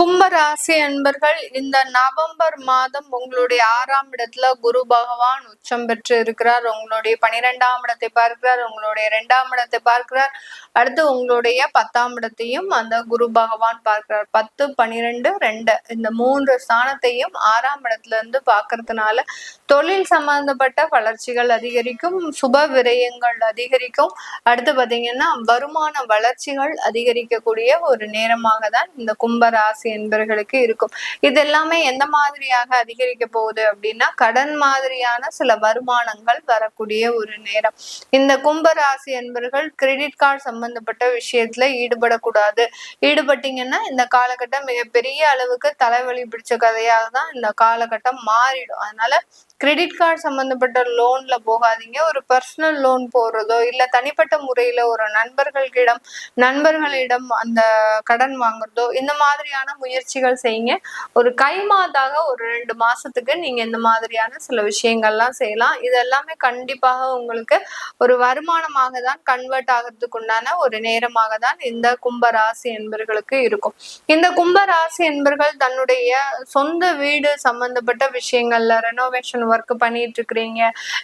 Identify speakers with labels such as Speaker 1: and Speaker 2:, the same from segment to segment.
Speaker 1: கும்பராசி அன்பர்கள் இந்த நவம்பர் மாதம் உங்களுடைய ஆறாம் இடத்துல குரு பகவான் உச்சம் பெற்று இருக்கிறார். உங்களுடைய பனிரெண்டாம் இடத்தை பார்க்கிறார் உங்களுடைய இரண்டாம் இடத்தை பார்க்கிறார். அடுத்து உங்களுடைய பத்தாம் இடத்தையும் அந்த குரு பகவான் பார்க்கிறார். பத்து பனிரெண்டு ரெண்டு இந்த மூன்று ஸ்தானத்தையும் ஆறாம் இடத்துல இருந்து பார்க்கறதுனால தொழில் சம்பந்தப்பட்ட வளர்ச்சிகள் அதிகரிக்கும் சுப விரயங்கள் அதிகரிக்கும். அடுத்து பாத்தீங்கன்னா வருமான வளர்ச்சிகள் அதிகரிக்கக்கூடிய ஒரு நேரமாக தான் இந்த கும்பராசி என்பவர்களுக்கு இருக்கும். இது எல்லாமே எந்த மாதிரியாக அதிகரிக்க போகுது அப்படின்னா கடன் மாதிரியான சில வருமானங்கள் வரக்கூடிய ஒரு நேரம். இந்த கும்பராசி என்பவர்கள் கிரெடிட் கார்டு சம்பந்தப்பட்ட விஷயத்துல ஈடுபடக்கூடாது. ஈடுபட்டீங்கன்னா இந்த காலகட்டம் மிகப்பெரிய அளவுக்கு தலைவலி பிடிச்ச கதையாக தான் இந்த காலகட்டம் மாறிடும். அதனால கிரெடிட் கார்டு சம்பந்தப்பட்ட லோன்ல போகாதீங்க. ஒரு பர்சனல் லோன் போடுறதோ இல்ல தனிப்பட்ட முறையில ஒரு நண்பர்களிடம் நண்பர்களிடம் அந்த கடன் வாங்குறதோ இந்த மாதிரியான முயற்சிகள் செய்யுங்க. ஒரு கைமாதாக ஒரு ரெண்டு மாசத்துக்கு நீங்க இந்த மாதிரியான சில விஷயங்கள்லாம் செய்யலாம். இது எல்லாமே கண்டிப்பாக உங்களுக்கு ஒரு வருமானமாக தான் கன்வெர்ட் ஆகிறதுக்கு உண்டான ஒரு நேரமாக தான் இந்த கும்ப ராசி என்பர்களுக்கு இருக்கும். இந்த கும்ப ராசி என்பர்கள் தன்னுடைய சொந்த வீடு சம்பந்தப்பட்ட விஷயங்கள்ல ரெனோவேஷன் ஒர்க் பண்ணிட்டு இருக்கிறீங்க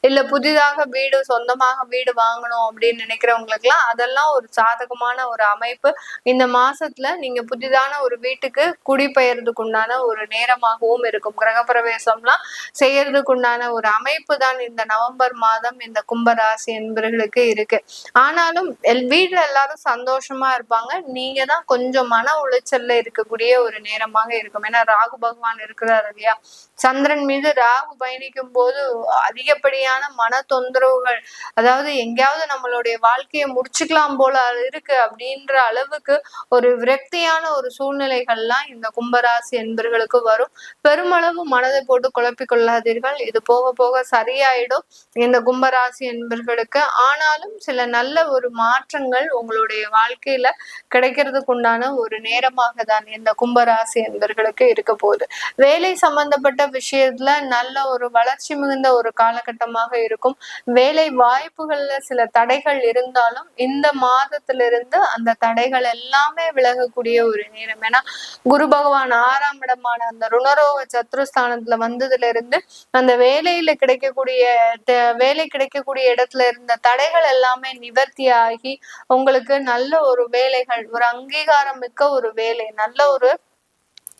Speaker 1: இல்ல புதிதாக வீடு சொந்தமாக வீடு வாங்கணும் அப்படின்னு நினைக்கிறவங்களுக்குலாம் அதெல்லாம் ஒரு சாதகமான ஒரு அமைப்பு. இந்த மாசத்துல நீங்க புதிதான ஒரு வீட்டுக்கு குடிபெயர்றதுக்கு உண்டான ஒரு நேரமாகவும் இருக்கும். கிரகப்பிரவேசம்லாம் செய்யறதுக்கு உண்டான ஒரு அமைப்பு தான் இந்த நவம்பர் மாதம் இந்த கும்பராசி என்பர்களுக்கு இருக்கு. ஆனாலும் எல் வீட்டுல எல்லாரும் சந்தோஷமா இருப்பாங்க. நீங்க தான் கொஞ்சம் மன உளைச்சல்ல இருக்கக்கூடிய ஒரு நேரமாக இருக்கும். ஏன்னா ராகு பகவான் இருக்கிறார் இல்லையா? சந்திரன் மீது ராகு பயணிக்கும் போது அதிகப்படியான மன தொந்தரவுகள் அதாவது எங்கேயாவது நம்மளுடைய வாழ்க்கையை முடிச்சுக்கலாம் போல இருக்கு அப்படின்ற அளவுக்கு ஒரு விரக்தியான ஒரு சூழ்நிலைகள்லாம் இந்த கும்பராசி என்பர்களுக்கு வரும். பெருமளவு மனதை போட்டு குழப்பிக் கொள்ளாதீர்கள் இது போக போக சரியாயிடும் இந்த கும்பராசி என்பர்களுக்கு. ஆனாலும் சில நல்ல ஒரு மாற்றங்கள் உங்களுடைய வாழ்க்கையில கிடைக்கிறதுக்கு உண்டான ஒரு நேரமாக தான் இந்த கும்பராசி என்பர்களுக்கு இருக்க போகுது. வேலை சம்பந்தப்பட்ட விஷயத்துல நல்ல ஒரு வளர்ச்சி மிகுந்த ஒரு காலகட்டமாக இருக்கும். வேலை வாய்ப்புகள்ல சில தடைகள் இருந்தாலும் இந்த மாதத்திலிருந்து அந்த தடைகள் எல்லாமே விலகக்கூடிய ஒரு நேரம். ஏன்னா குரு பகவான் ஆறாம் இடமான அந்த ருணரோக சத்ருஸ்தானத்துல வந்ததுல இருந்து அந்த வேலையில கிடைக்கக்கூடிய வேலை கிடைக்கக்கூடிய இடத்துல இருந்த தடைகள் எல்லாமே நிவர்த்தி ஆகி உங்களுக்கு நல்ல ஒரு வேலைகள் ஒரு அங்கீகாரம் மிக்க ஒரு வேலை நல்ல ஒரு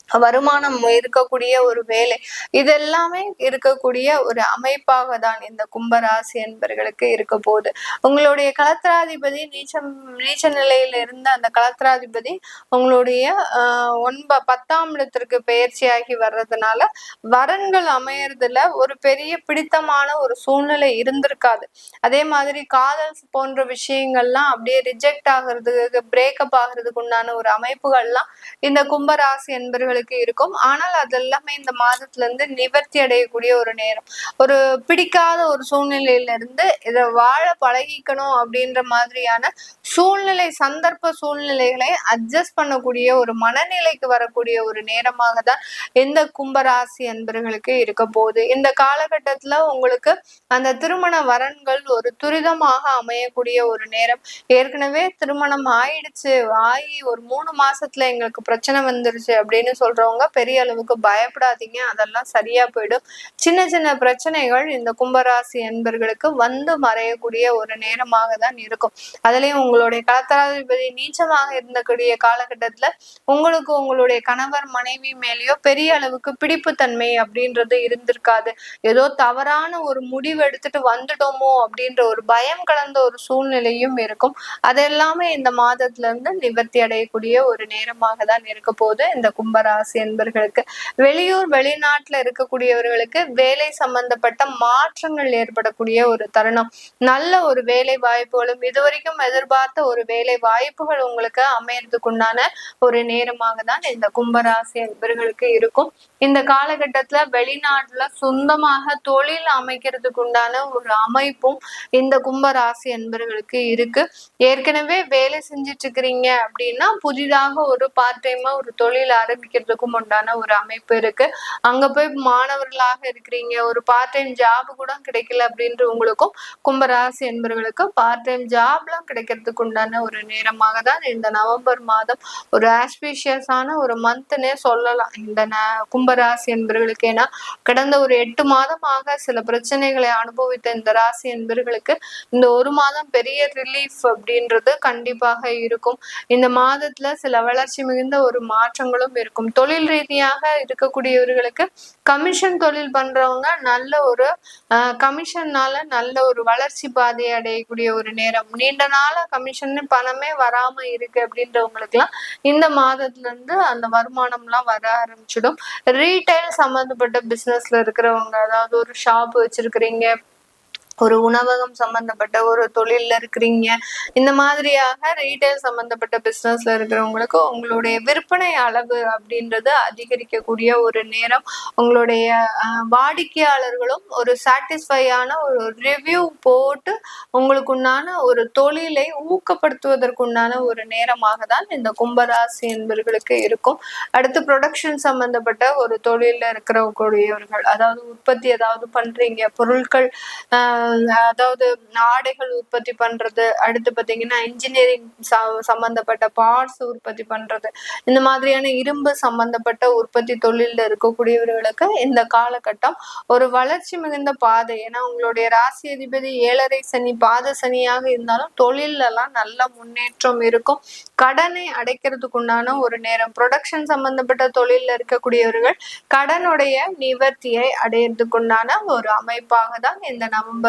Speaker 1: வருமானம் இருக்கக்கூடிய ஒரு வேலை. இது எல்லாமே இருக்கக்கூடிய ஒரு அமைப்பாக தான் இந்த கும்பராசி என்பர்களுக்கு இருக்க போகுது. உங்களுடைய கலத்திராதிபதி நீச்சம் நீச்ச நிலையில இருந்த அந்த கலத்திராதிபதி உங்களுடைய ஆஹ் ஒன்ப பத்தாம் இடத்திற்கு பயிற்சியாகி வர்றதுனால வரன்கள் அமையறதுல ஒரு பெரிய பிடித்தமான ஒரு சூழ்நிலை இருந்திருக்காது. அதே மாதிரி காதல் போன்ற விஷயங்கள்லாம் அப்படியே ரிஜெக்ட் ஆகுறதுக்கு பிரேக்கப் ஆகுறதுக்கு உண்டான ஒரு அமைப்புகள்லாம் இந்த கும்பராசி என்பர்கள் உங்களுக்கு இருக்கும். ஆனால் அதெல்லாமே இந்த மாதத்துல இருந்து நிவர்த்தி அடையக்கூடிய ஒரு நேரம். ஒரு பிடிக்காத ஒரு சூழ்நிலையிலிருந்து இதை வாழ பழகிக்கணும் அப்படின்ற மாதிரியான சூழ்நிலை சந்தர்ப்ப சூழ்நிலைகளை அட்ஜஸ்ட் பண்ணக்கூடிய ஒரு மனநிலைக்கு வரக்கூடிய ஒரு நேரமாக தான் எந்த கும்பராசி என்பர்களுக்கு இருக்க போகுது. இந்த காலகட்டத்துல உங்களுக்கு அந்த திருமண வரன்கள் ஒரு துரிதமாக அமையக்கூடிய ஒரு நேரம். ஏற்கனவே திருமணம் ஆயிடுச்சு. ஆகி ஒரு மூணு மாசத்துல எங்களுக்கு பிரச்சனை வந்துருச்சு அப்படின்னு சொல்றவங்க பெரிய அளவுக்கு பயப்படாதீங்க. அதெல்லாம் சரியா போயிடும். சின்ன சின்ன பிரச்சனைகள் இந்த கும்பராசி என்பர்களுக்கு வந்து மறையக்கூடிய ஒரு நேரமாக தான் இருக்கும். அதுலயும் உங்களுடைய கலத்தராதிபதி நீச்சமாக இருந்தக்கூடிய காலகட்டத்துல உங்களுக்கு உங்களுடைய கணவர் மனைவி மேலேயோ பெரிய அளவுக்கு பிடிப்புத்தன்மை அப்படின்றது இருந்திருக்காது. ஏதோ தவறான ஒரு முடிவு எடுத்துட்டு வந்துட்டோமோ அப்படின்ற ஒரு பயம் கலந்த ஒரு சூழ்நிலையும் இருக்கும். அதெல்லாமே இந்த மாதத்துல இருந்து நிவர்த்தி அடையக்கூடிய ஒரு நேரமாக தான் இருக்க போகுது. இந்த ராசி என்பர்களுக்கு வெளியூர் வெளிநாட்டுல இருக்கக்கூடியவர்களுக்கு வேலை சம்பந்தப்பட்ட மாற்றங்கள் ஏற்படக்கூடிய ஒரு தருணம். நல்ல ஒரு வேலை வாய்ப்புகளும் இதுவரைக்கும் எதிர்பார்த்த ஒரு வேலை வாய்ப்புகள் உங்களுக்கு அமையறதுக்குண்டான ஒரு நேரமாக தான் இந்த கும்பராசி என்பர்களுக்கு இருக்கும். இந்த காலகட்டத்துல வெளிநாட்டுல சொந்தமாக தொழில் அமைக்கிறதுக்கு உண்டான ஒரு அமைப்பும் இந்த கும்பராசி என்பர்களுக்கு இருக்கு. ஏற்கனவே வேலை செஞ்சுட்டு இருக்கிறீங்க அப்படின்னா புதிதாக ஒரு பார்ட் டைமா ஒரு தொழில் ஆரம்பிக்கிறது மாணவர்களுக்கும் உண்டான ஒரு அமைப்பு இருக்கு. அங்க போய் மாணவர்களாக இருக்கிறீங்க. ஒரு பார்ட் டைம் ஜாப் கூட கிடைக்கல அப்படின்ற உங்களுக்கும் கும்பராசி என்பவர்களுக்கு பார்ட் டைம் ஜாப்லாம் கிடைக்கிறதுக்கு உண்டான ஒரு நேரமாக தான் இந்த நவம்பர் மாதம் ஒரு ஆஸ்பீஷியஸான ஒரு மந்த்னே சொல்லலாம். இந்த ந கும்பராசி என்பவர்களுக்கு ஏன்னா கடந்த ஒரு எட்டு மாதமாக சில பிரச்சனைகளை அனுபவித்த இந்த ராசி என்பவர்களுக்கு இந்த ஒரு மாதம் பெரிய ரிலீஃப் அப்படின்றது கண்டிப்பாக இருக்கும். இந்த மாதத்துல சில வளர்ச்சி மிகுந்த ஒரு மாற்றங்களும் இருக்கும். தொழில் ரீதியாக இருக்கக்கூடியவர்களுக்கு கமிஷன் தொழில் பண்றவங்க நல்ல ஒரு கமிஷன்னால நல்ல ஒரு வளர்ச்சி பாதையை அடையக்கூடிய ஒரு நேரம். நீண்ட நாள கமிஷன் பணமே வராம இருக்கு அப்படின்றவங்களுக்கு எல்லாம் இந்த மாதத்துல இருந்து அந்த வருமானம் எல்லாம் வர ஆரம்பிச்சிடும். ரீட்டைல் சம்மந்தப்பட்ட பிசினஸ்ல இருக்கிறவங்க அதாவது ஒரு ஷாப் வச்சிருக்கிறீங்க ஒரு உணவகம் சம்பந்தப்பட்ட ஒரு தொழில்ல இருக்கிறீங்க இந்த மாதிரியாக ரீட்டைல் சம்பந்தப்பட்ட பிசினஸ்ல இருக்கிறவங்களுக்கு உங்களுடைய விற்பனை அளவு அப்படின்றது அதிகரிக்கக்கூடிய ஒரு நேரம். உங்களுடைய வாடிக்கையாளர்களும் ஒரு சாட்டிஸ்ஃபையான ஒரு ரிவ்யூ போட்டு உங்களுக்கு உண்டான ஒரு தொழிலை ஊக்கப்படுத்துவதற்குண்டான ஒரு நேரமாக தான் இந்த கும்பராசி என்பவர்களுக்கு இருக்கும். அடுத்து ப்ரொடக்ஷன் சம்பந்தப்பட்ட ஒரு தொழில இருக்கிறவக்கூடியவர்கள் அதாவது உற்பத்தி ஏதாவது பண்றீங்க பொருட்கள் அதாவது ஆடைகள் உற்பத்தி பண்றது அடுத்து பாத்தீங்கன்னா இன்ஜினியரிங் சம்பந்தப்பட்ட பார்ட்ஸ் உற்பத்தி பண்றது இந்த மாதிரியான இரும்பு சம்பந்தப்பட்ட உற்பத்தி தொழிலில் இருக்கக்கூடியவர்களுக்கு இந்த காலகட்டம் ஒரு வளர்ச்சி மிகுந்த பாதை. ஏன்னா உங்களுடைய ராசி அதிபதி ஏழரை சனி பாத சனியாக இருந்தாலும் தொழிலெல்லாம் நல்ல முன்னேற்றம் இருக்கும். கடனை அடைக்கிறதுக்கு உண்டான ஒரு நேரம். ப்ரொடக்ஷன் சம்பந்தப்பட்ட தொழிலில் இருக்கக்கூடியவர்கள் கடனுடைய நிவர்த்தியை அடையிறதுக்குண்டான ஒரு அமைப்பாக தான் இந்த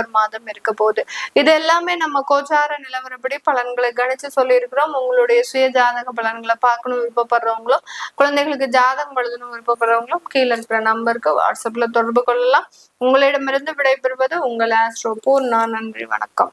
Speaker 1: நவம்பர் மாதம் இருக்க போகுது. இது எல்லாமே நம்ம கோச்சார நிலவரப்படி பலன்களை கணிச்சு சொல்லியிருக்கிறோம். உங்களுடைய சுய ஜாதக பலன்களை பார்க்கணும் விருப்பப்படுறவங்களும் குழந்தைகளுக்கு ஜாதகம் எழுதணும் விருப்பப்படுறவங்களும் கீழே இருக்கிற நம்பருக்கு வாட்ஸ்அப்ல தொடர்பு கொள்ளலாம். உங்களிடமிருந்து விடைபெறுவது உங்கள் ஆஸ்ட்ரோ பூர்ணா. நன்றி வணக்கம்.